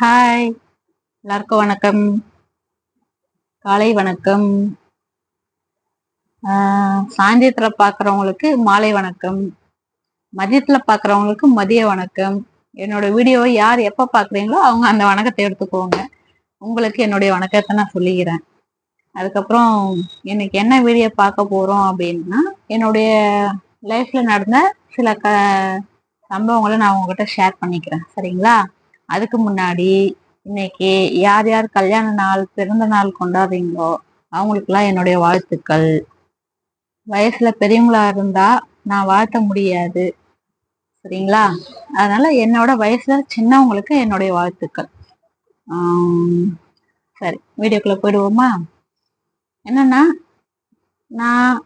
Hi எல்லாருக்கும் வணக்கம். காலை வணக்கம். சாயந்தரத்தில் பார்க்குறவங்களுக்கு மாலை வணக்கம். மதியத்தில் பார்க்குறவங்களுக்கு மதிய வணக்கம். என்னோட வீடியோவை யார் எப்போ பார்க்குறீங்களோ அவங்க அந்த வணக்கத்தை எடுத்துக்கோங்க. உங்களுக்கு என்னுடைய வணக்கத்தை நான் சொல்லிக்கிறேன். அதுக்கப்புறம் இன்னைக்கு என்ன வீடியோ பார்க்க போகிறோம் அப்படின்னா என்னுடைய லைஃப்பில் நடந்த சில க சம்பவங்களை நான் உங்ககிட்ட ஷேர் பண்ணிக்கிறேன். சரிங்களா? அதுக்கு முன்னாடி இன்னைக்கு யார் யார் கல்யாண நாள் பிறந்த நாள் கொண்டாடுறீங்களோ அவங்களுக்குலாம் என்னுடைய வாழ்த்துக்கள். வயசுல பெரியவங்களா இருந்தா நான் வாழ்த்த முடியாது. சரிங்களா? அதனால என்னோட வயசுல சின்னவங்களுக்கு என்னுடைய வாழ்த்துக்கள். சரி வீடியோக்குள்ள போயிடுவோமா? என்னன்னா நான்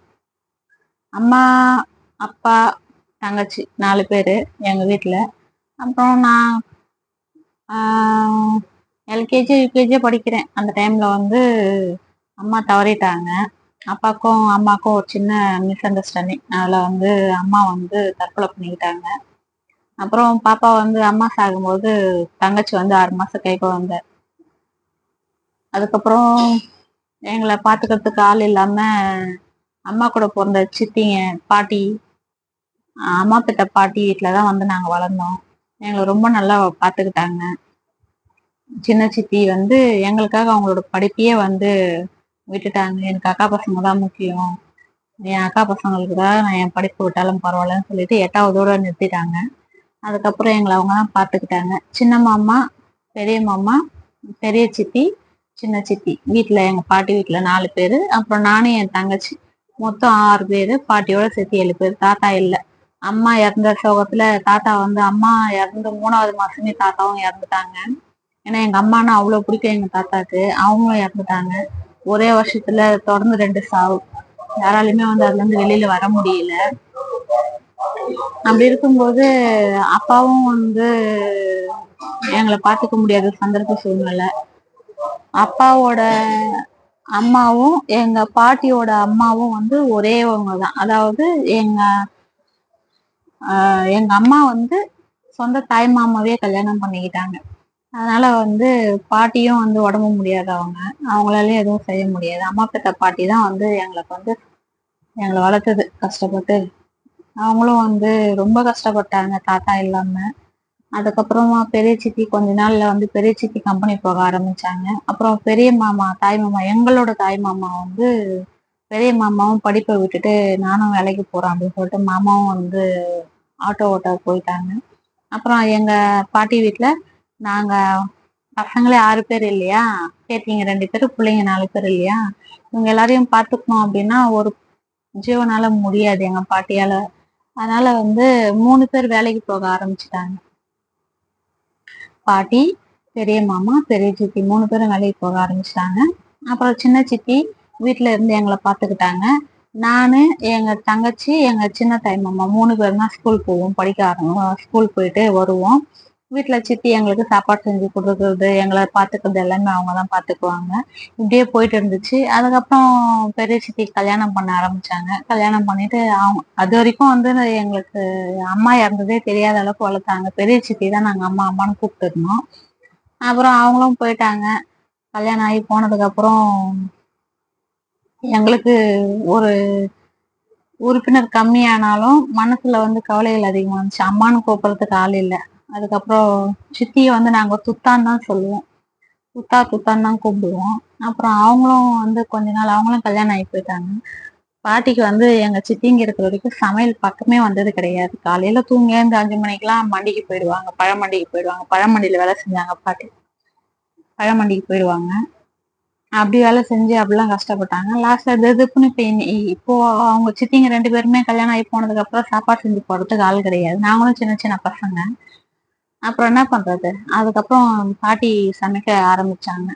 அம்மா அப்பா தங்கச்சி நாலு பேர் எங்கள் வீட்டில் அப்புறம் நான் எல்கேஜி யூகேஜி படிக்கிறேன். அந்த டைமில் வந்து அம்மா தவறிட்டாங்க. அப்பாவுக்கும் அம்மாக்கும் ஒரு சின்ன மிஸ் அண்டர்ஸ்டாண்டிங் அதில் வந்து அம்மா வந்து தற்கொலை பண்ணிக்கிட்டாங்க. அப்புறம் பாப்பா வந்து அம்மா சாகும்போது தங்கச்சி வந்து ஆறு மாதம் கைக்கு வந்தார் அதுக்கப்புறம் எங்களை பார்த்துக்கிறதுக்கு ஆள் இல்லாமல் அம்மா கூட பிறந்த சித்திங்க பாட்டி அம்மா திட்ட பாட்டி வீட்டில் தான் வந்து நாங்கள் வளர்ந்தோம். எங்களை ரொம்ப நல்லா பார்த்துக்கிட்டாங்க சின்ன சித்தி வந்து எங்களுக்காக அவங்களோட படிப்பையே வந்து விட்டுட்டாங்க. எனக்கு அக்கா பசங்க தான் முக்கியம். என் அக்கா பசங்களுக்கு தான் நான் என் படிப்பு விட்டாலும் பரவாயில்லன்னு சொல்லிட்டு எட்டாவதோட நிறுத்திட்டாங்க. அதுக்கப்புறம் எங்களை அவங்க தான் பார்த்துக்கிட்டாங்க சின்ன மாமா பெரிய மாமா பெரிய சித்தி சின்ன சித்தி. வீட்டில் எங்கள் பாட்டி வீட்டில் நாலு பேர். அப்புறம் நானும் என் தங்கச்சி. மொத்தம் ஆறு பேர். பாட்டியோட சேர்த்து ஏழு பேர். தாத்தா இல்லை. அம்மா இறந்த சோகத்துல தாத்தா வந்து அம்மா இறந்து மூணாவது மாசமே தாத்தாவும் இறந்துட்டாங்க. ஏன்னா எங்க அம்மானா அவ்வளவு பிடிக்கும் எங்க தாத்தாக்கு. அவங்களும் இறந்துட்டாங்க. ஒரே வருஷத்துல தொடர்ந்து ரெண்டு சாவு. யாராலுமே வந்து அதுல இருந்து வெளியில வர முடியல. அப்படி இருக்கும்போது அப்பாவும் வந்து எங்களை பார்த்துக்க முடியாத சந்தர்ப்ப சூழ்நிலை. அப்பாவோட அம்மாவும் எங்க பாட்டியோட அம்மாவும் வந்து ஒரேவங்க தான். அதாவது எங்க எங்க அம்மா வந்து சொந்த தாய் மாமாவே கல்யாணம் பண்ணிக்கிட்டாங்க. அதனால வந்து பாட்டியும் வந்து உடம்பு முடியாதவங்க அவங்களாலே எதுவும் செய்ய முடியாது. அம்மா பெத்த பாட்டி தான் வந்து எங்களுக்கு வந்து எங்களை வளர்த்தது கஷ்டப்பட்டு. அவங்களும் வந்து ரொம்ப கஷ்டப்பட்டாங்க தாத்தா இல்லாம. அதுக்கப்புறமா பெரிய சித்தி கொஞ்ச நாள்ல வந்து பெரிய சித்தி கம்பெனி போக ஆரம்பிச்சாங்க. அப்புறம் பெரிய மாமா தாய் மாமா எங்களோட தாய் மாமா வந்து பெரிய மாமாவும் படிப்பை விட்டுட்டு நானும் வேலைக்கு போறேன் அப்படின்னு சொல்லிட்டு மாமாவும் வந்து ஆட்டோ ஓட்ட போயிட்டாங்க. அப்புறம் எங்க பாட்டி வீட்டுல நாங்க பசங்களே ஆறு பேர் இல்லையா? பேத்திங்க ரெண்டு பேர் பிள்ளைங்க நாலு பேர் இல்லையா? இவங்க எல்லாரையும் பார்த்துக்கணும் அப்படின்னா ஒரு ஜீவனால முடியாது எங்க பாட்டியால. அதனால வந்து மூணு பேர் வேலைக்கு போக ஆரம்பிச்சிட்டாங்க. பாட்டி பெரிய மாமா பெரிய சித்தி மூணு பேரும் வேலைக்கு போக ஆரம்பிச்சிட்டாங்க. அப்புறம் சின்ன சித்தி வீட்டுல இருந்து எங்களை பார்த்துக்கிட்டாங்க நானு எங்க தங்கச்சி எங்க சின்ன தாய்மாமா மூணு பேர் தான் ஸ்கூல் போவோம் படிக்க ஆரம்பம் ஸ்கூல் போயிட்டு வருவோம். வீட்டுல சித்தி எங்களுக்கு சாப்பாடு செஞ்சு கொடுக்குறது எங்களை பாத்துக்கிறது எல்லாமே அவங்க தான் பாத்துக்குவாங்க. இப்படியே போயிட்டு இருந்துச்சு. அதுக்கப்புறம் பெரிய சித்தி கல்யாணம் பண்ண ஆரம்பிச்சாங்க. கல்யாணம் பண்ணிட்டு அவங்க அது வரைக்கும் வந்து எங்களுக்கு அம்மா இறந்ததே தெரியாத அளவுக்கு வளர்த்தாங்க. பெரிய சித்தி தான் நாங்க அம்மா அம்மான்னு கூப்பிட்டு இருந்தோம். அப்புறம் அவங்களும் போயிட்டாங்க. கல்யாணம் ஆகி போனதுக்கு அப்புறம் எங்களுக்கு ஒரு உறுப்பினர் கம்மியானாலும் மனசுல வந்து கவலைகள் அதிகமாக இருந்துச்சு. அம்மானு கூப்பிட்றதுக்கு ஆள் இல்லை. அதுக்கப்புறம் சித்தியை வந்து நாங்க துத்தான் தான் சொல்லுவோம். துத்தா துத்தான் தான் கூப்பிடுவோம். அப்புறம் அவங்களும் வந்து கொஞ்ச நாள் அவங்களும் கல்யாணம் ஆகி போயிட்டாங்க. பாட்டிக்கு வந்து எங்க சித்திங்க இருக்கிற வரைக்கும் சமையல் பக்கமே வந்தது கிடையாது. காலையில தூங்கி இருந்து அஞ்சு மணிக்கெல்லாம் மண்டிக்கு போயிடுவாங்க. பழமண்டிக்கு போயிடுவாங்க. பழமண்டியில வேலை செஞ்சாங்க பாட்டி. பழமண்டிக்கு போயிடுவாங்க. அப்படி வேலை செஞ்சு அப்படிலாம் கஷ்டப்பட்டாங்க. லாஸ்ட்ல இது இதுக்குன்னு இப்போ இப்போ அவங்க சித்திங்க ரெண்டு பேருமே கல்யாணம் ஆகி போனதுக்கு அப்புறம் சாப்பாடு செஞ்சு போடுறதுக்கு ஆள் கிடையாது. நாங்களும் சின்ன சின்ன பசங்க. அப்புறம் என்ன பண்றது? அதுக்கப்புறம் பாட்டி சமைக்க ஆரம்பிச்சாங்க.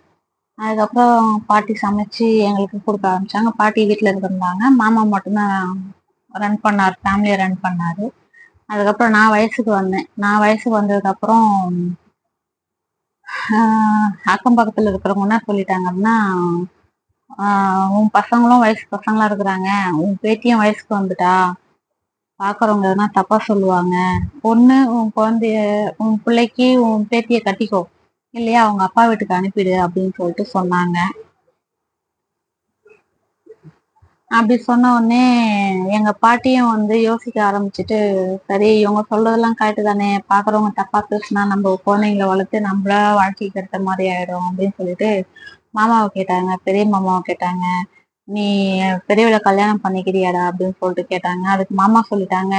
அதுக்கப்புறம் பாட்டி சமைச்சு எங்களுக்கு கொடுக்க ஆரம்பிச்சாங்க. பாட்டி வீட்டில் இருந்திருந்தாங்க மாமா மட்டும்தான் ரன் பண்ணார். ஃபேமிலியை ரன் பண்ணாரு. அதுக்கப்புறம் நான் வயசுக்கு வந்தேன். நான் வயசுக்கு வந்ததுக்கப்புறம் அக்கம் பக்கத்துல இருக்கிறவங்க என்ன சொல்லிட்டாங்கன்னா அப்படின்னா உன் பசங்களும் வயசு பசங்களா இருக்கிறாங்க. உன் பேத்தியும் வயசுக்கு வந்துட்டா. பாக்குறவங்க எதனா தப்பா சொல்லுவாங்க. பொண்ணு உன் குழந்தைய உன் பிள்ளைக்கு உன் பேத்திய கட்டிக்கோ. இல்லையா அவங்க அப்பா வீட்டுக்கு அனுப்பிடு அப்படின்னு சொல்லிட்டு சொன்னாங்க. அப்படி சொன்ன உடனே எங்க பாட்டியும் வந்து யோசிக்க ஆரம்பிச்சுட்டு சரி இவங்க சொல்றதெல்லாம் கரெக்டு தானே பாக்குறவங்க தப்பா பேசுனா நம்ம குழந்தைங்களை வளர்த்து நம்மள வாழ்க்கைக்கு கெடுத்த மாதிரி ஆயிடும் அப்படின்னு சொல்லிட்டு மாமாவை கேட்டாங்க பெரிய மாமாவை கேட்டாங்க. நீ பெரியவளை கல்யாணம் பண்ணிக்கிறியாடா அப்படின்னு சொல்லிட்டு கேட்டாங்க. அதுக்கு மாமா சொல்லிட்டாங்க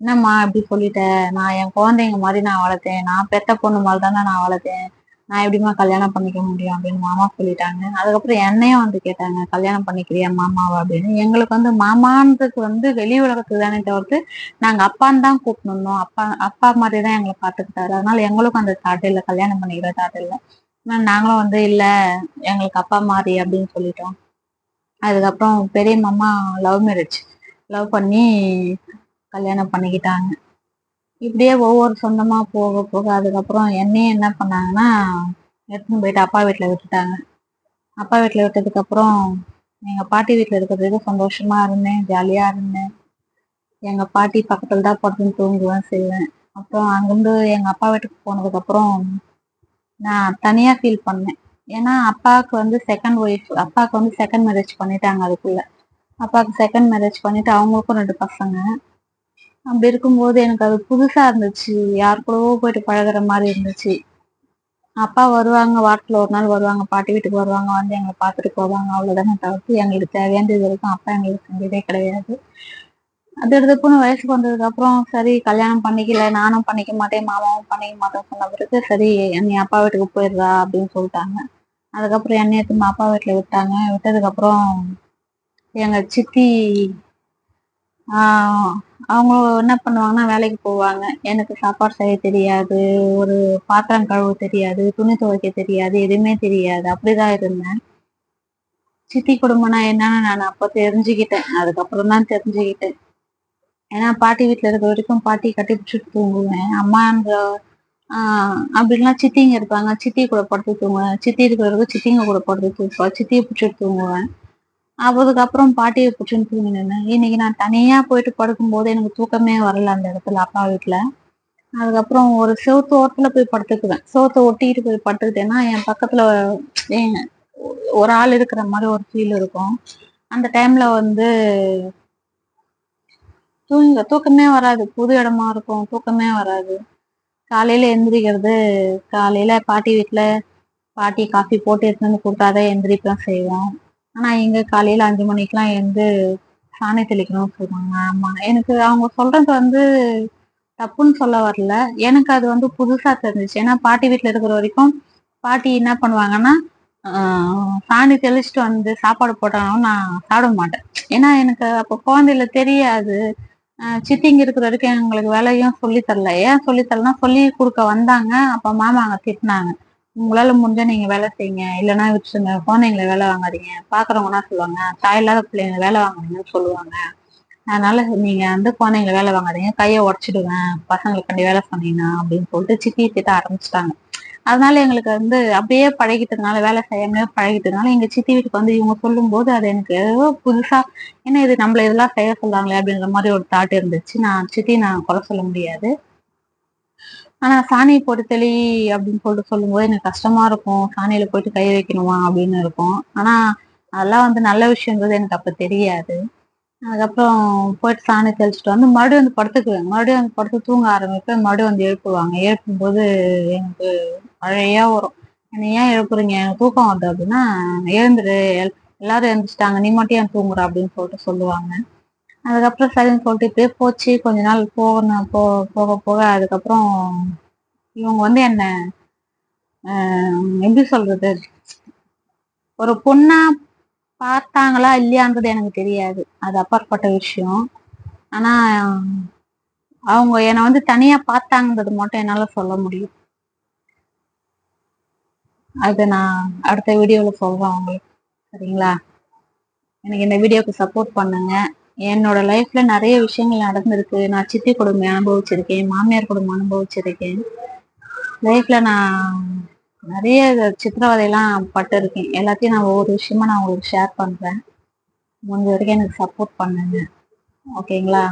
என்னம்மா இப்படி சொல்லிட்ட? நான் என் குழந்தைங்க மாதிரி நான் வளர்த்தேன். நான் பெத்த பொண்ணு மாதிரி தானே நான் வளர்த்தேன். நான் எப்படிமா கல்யாணம் பண்ணிக்க முடியும் அப்படின்னு மாமா சொல்லிட்டாங்க. அதுக்கப்புறம் என்னையும் வந்து கேட்டாங்க கல்யாணம் பண்ணிக்கிறியா மாமாவா? அப்படின்னு. எங்களுக்கு வந்து மாமான்றது வந்து வெளி உலகத்துக்கு தானே தவிர்த்து நாங்க அப்பான்னு தான் கூப்பிடணும். அப்பா அப்பா மாதிரி தான் எங்களை பார்த்துக்கிட்டாரு. அதனால எங்களுக்கும் அந்த தாட் இல்லை. கல்யாணம் பண்ணிக்கிற தாட் இல்லை. நாங்களும் வந்து இல்ல எங்களுக்கு அப்பா மாதிரி அப்படின்னு சொல்லிட்டோம். அதுக்கப்புறம் பெரிய மாமா லவ் மேரேஜ். லவ் பண்ணி கல்யாணம் பண்ணிக்கிட்டாங்க. இப்படியே ஒவ்வொரு சொந்தமாக போக போக அதுக்கப்புறம் என்னையும் என்ன பண்ணாங்கன்னா எடுத்துன்னு போயிட்டு அப்பா வீட்டில் விட்டுட்டாங்க. அப்பா வீட்டில் விட்டதுக்கப்புறம் எங்கள் பாட்டி வீட்டில் இருக்கிறதுக்கு சந்தோஷமாக இருந்தேன் ஜாலியாக இருந்தேன். எங்கள் பாட்டி பக்கத்தில் தான் படுத்துன்னு தூங்குவேன் செய்வேன். அப்புறம் அங்கேருந்து எங்கள் அப்பா வீட்டுக்கு போனதுக்கப்புறம் நான் தனியாக ஃபீல் பண்ணேன். ஏன்னா அப்பாவுக்கு வந்து செகண்ட் ஒய்ஃப் அப்பாவுக்கு வந்து செகண்ட் மேரேஜ் பண்ணிட்டாங்க அதுக்குள்ளே. அப்பாவுக்கு செகண்ட் மேரேஜ் பண்ணிட்டு அவங்களுக்கும் ரெண்டு பசங்க. அப்படி இருக்கும்போது எனக்கு அது புதுசா இருந்துச்சு. யார் கூடவோ போயிட்டு பழகுற மாதிரி இருந்துச்சு. அப்பா வருவாங்க வாரத்துல ஒரு நாள் வருவாங்க பாட்டி வீட்டுக்கு வருவாங்க வந்து எங்களை பார்த்துட்டு போவாங்க. அவ்வளவுதானே தவிர்த்து எங்களுக்கு தேவையானது வரைக்கும் அப்பா எங்களுக்கு செஞ்சதே கிடையாது. அது எடுத்துப்புன்னு வயசுக்கு வந்ததுக்கு அப்புறம் சரி கல்யாணம் பண்ணிக்கல நானும் பண்ணிக்க மாட்டேன் மாமாவும் பண்ணிக்க மாட்டேன் சொன்ன பிறகு சரி என்னை அப்பா வீட்டுக்கு போயிடுறா அப்படின்னு சொல்லிட்டாங்க. அதுக்கப்புறம் என்னைய திரும்ப அப்பா வீட்டுல விட்டாங்க. விட்டதுக்கு அப்புறம் எங்க சித்தி ஆஹ் அவங்க என்ன பண்ணுவாங்கன்னா வேலைக்கு போவாங்க. எனக்கு சாப்பாடு செய்ய தெரியாது ஒரு பாத்திரம் கழுவ தெரியாது துணி துவைக்க தெரியாது எதுவுமே தெரியாது. அப்படிதான் இருந்தேன். சித்தி குடும்பம்னா என்னன்னு நான் அப்போ தெரிஞ்சுக்கிட்டேன். அதுக்கப்புறம் தான் தெரிஞ்சுக்கிட்டேன். ஏன்னா பாட்டி வீட்டில் இருக்க வரைக்கும் பாட்டி கட்டி பிடிச்சிட்டு தூங்குவேன். அம்மான்ற அப்படிலாம் சித்திங்க இருப்பாங்க. சித்தி கூட படுத்து தூங்குவேன். சித்தி இருக்கிற வரைக்கும் சித்திங்க கூட படுத்து தூங்குவேன் சித்தியை பிடிச்சிட்டு தூங்குவேன். அதுக்கப்புறம் பாட்டியை பிடிச்சின்னு தூங்கினேன் இன்னைக்கு நான் தனியா போயிட்டு படுக்கும்போது எனக்கு தூக்கமே வரல அந்த இடத்துல அப்பா வீட்டுல அதுக்கப்புறம் ஒரு செவத்து ஓரத்துல போய் படுத்துக்குவேன். செவத்தை ஒட்டிட்டு போய் படுத்துக்கிட்டேன்னா என் பக்கத்துல ஒரு ஆள் இருக்கிற மாதிரி ஒரு ஃபீல் இருக்கும். அந்த டைம்ல வந்து தூங்க தூக்கமே வராது. புது இடமா இருக்கும் தூக்கமே வராது. காலையில எந்திரிக்கிறது காலையில பாட்டி வீட்டுல பாட்டி காஃபி போட்டு எடுத்துன்னு வந்து கொடுத்தாதான் எந்திரிப்பேன் செய்வோம் ஆனா இங்க காலையில அஞ்சு மணிக்கெல்லாம் எழுந்து சாணி தெளிக்கணும்னு சொல்றாங்க ஆமா. எனக்கு அவங்க சொல்றது வந்து தப்புன்னு சொல்ல வரல. எனக்கு அது வந்து புதுசா தெரிஞ்சிச்சு. ஏன்னா பாட்டி வீட்டுல இருக்கிற வரைக்கும் பாட்டி என்ன பண்ணுவாங்கன்னா சாணி தெளிச்சுட்டு வந்து சாப்பாடு போட்டாலும் நான் சாப்பிட மாட்டேன். ஏன்னா எனக்கு அப்போ குழந்தையில தெரியாது. சித்திங்க இருக்கிற வரைக்கும் எங்களுக்கு வேலையும் சொல்லி தரல. ஏன் சொல்லி தரலன்னா சொல்லி கொடுக்க வந்தாங்க. அப்ப மாமா அங்க திட்டினாங்க. உங்களால முடிஞ்சா நீங்க வேலை செய்யுங்க. இல்லைன்னா விட்டுருங்க குழந்தைங்களை வேலை வாங்காதீங்க. பாக்குறவங்கன்னா சொல்லுவாங்க தாய் இல்லாத பிள்ளைங்க வேலை வாங்குறீங்கன்னு சொல்லுவாங்க. அதனால நீங்க வந்து குழந்தைங்களை வேலை வாங்காதீங்க. கையை உடச்சிடுவேன். பசங்களுக்காண்டி வேலை சொன்னீங்கன்னா அப்படின்னு சொல்லிட்டு சித்தி திட்ட ஆரம்பிச்சிட்டாங்க. அதனால எங்களுக்கு வந்து அப்படியே பழகிட்டதுனால வேலை செய்யாமலே பழகிட்டதுனால எங்க சித்தி வீட்டுக்கு வந்து இவங்க சொல்லும் போது அது எனக்கு ஏதோ புதுசா என்ன இது நம்மள இதெல்லாம் செய்ய சொல்லாங்களே அப்படின்ற மாதிரி ஒரு தாட் இருந்துச்சு. நான் சித்தி நான் குறை சொல்ல முடியாது. ஆனா சாணி போட்டு தெளி அப்படின்னு சொல்லிட்டு சொல்லும்போது எனக்கு கஷ்டமா இருக்கும். சாணியில போயிட்டு கை வைக்கணுமா அப்படின்னு இருக்கும். ஆனா அதெல்லாம் வந்து நல்ல விஷயம்ன்றது எனக்கு அப்ப தெரியாது. அதுக்கப்புறம் போயிட்டு சாணி தெளிச்சுட்டு வந்து மறுபடியும் வந்து படுத்துக்குவேன். மறுபடியும் வந்து படுத்து தூங்க ஆரம்பிப்பேன். மறுபடியும் வந்து எழுப்புவாங்க. எழுப்பும் போது எனக்கு மழையா வரும். என்ன ஏன் எழுப்புறீங்க? எனக்கு தூக்கம் வருது அப்படின்னா எழுந்துரு. எல்லாரும் எழுந்துச்சிட்டாங்க நீ மட்டும் ஏன் தூங்குற அப்படின்னு சொல்லிட்டு சொல்லுவாங்க. அதுக்கப்புறம் சரின்னு சொல்லிட்டு இப்படியே போச்சு. கொஞ்ச நாள் போகணும் போ போக போக. அதுக்கப்புறம் இவங்க வந்து என்ன எப்படி சொல்றது? ஒரு பொண்ணா பார்த்தாங்களா இல்லையான்றது எனக்கு தெரியாது. அது அப்பாற்பட்ட விஷயம். ஆனா அவங்க என்னை வந்து தனியா பார்த்தாங்கன்றது மட்டும் என்னால சொல்ல முடியும். அது நான் அடுத்த வீடியோல சொல்றேன் அவங்களுக்கு சரிங்களா? எனக்கு இந்த வீடியோக்கு சப்போர்ட் பண்ணுங்க. என்னோட லைஃப்ல நிறைய விஷயங்கள் நடந்திருக்கு. நான் சித்தி குடும்பம் அனுபவிச்சிருக்கேன். மாமியார் குடும்பம் அனுபவிச்சிருக்கேன். லைஃப்ல நான் நிறைய சித்திரவதையெல்லாம் பட்டிருக்கேன். எல்லாத்தையும் நான் ஒவ்வொரு விஷயமா நான் உங்களுக்கு ஷேர் பண்றேன். முடிஞ்ச வரைக்கும் எனக்கு சப்போர்ட் பண்ணுங்க. ஓகேங்களா